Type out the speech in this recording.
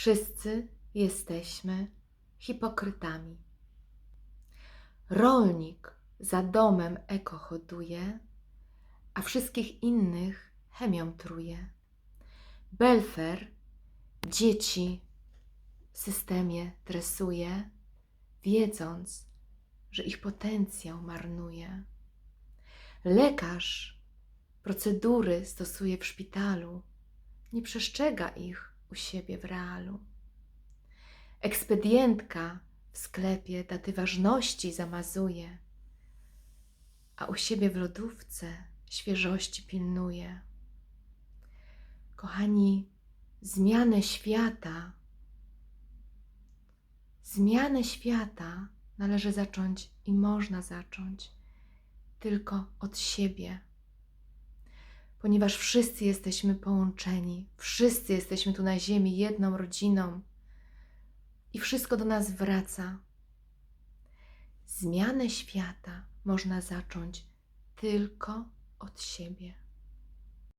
Wszyscy jesteśmy hipokrytami. Rolnik za domem eko hoduje, a wszystkich innych chemią truje. Belfer dzieci w systemie tresuje, wiedząc, że ich potencjał marnuje. Lekarz procedury stosuje w szpitalu, nie przestrzega ich u siebie w realu. Ekspedientka w sklepie daty ważności zamazuje, a u siebie w lodówce świeżości pilnuje. Kochani, zmianę świata, zmianę świata należy zacząć i można zacząć tylko od siebie. Ponieważ wszyscy jesteśmy połączeni, wszyscy jesteśmy tu na Ziemi jedną rodziną i wszystko do nas wraca. Zmianę świata można zacząć tylko od siebie.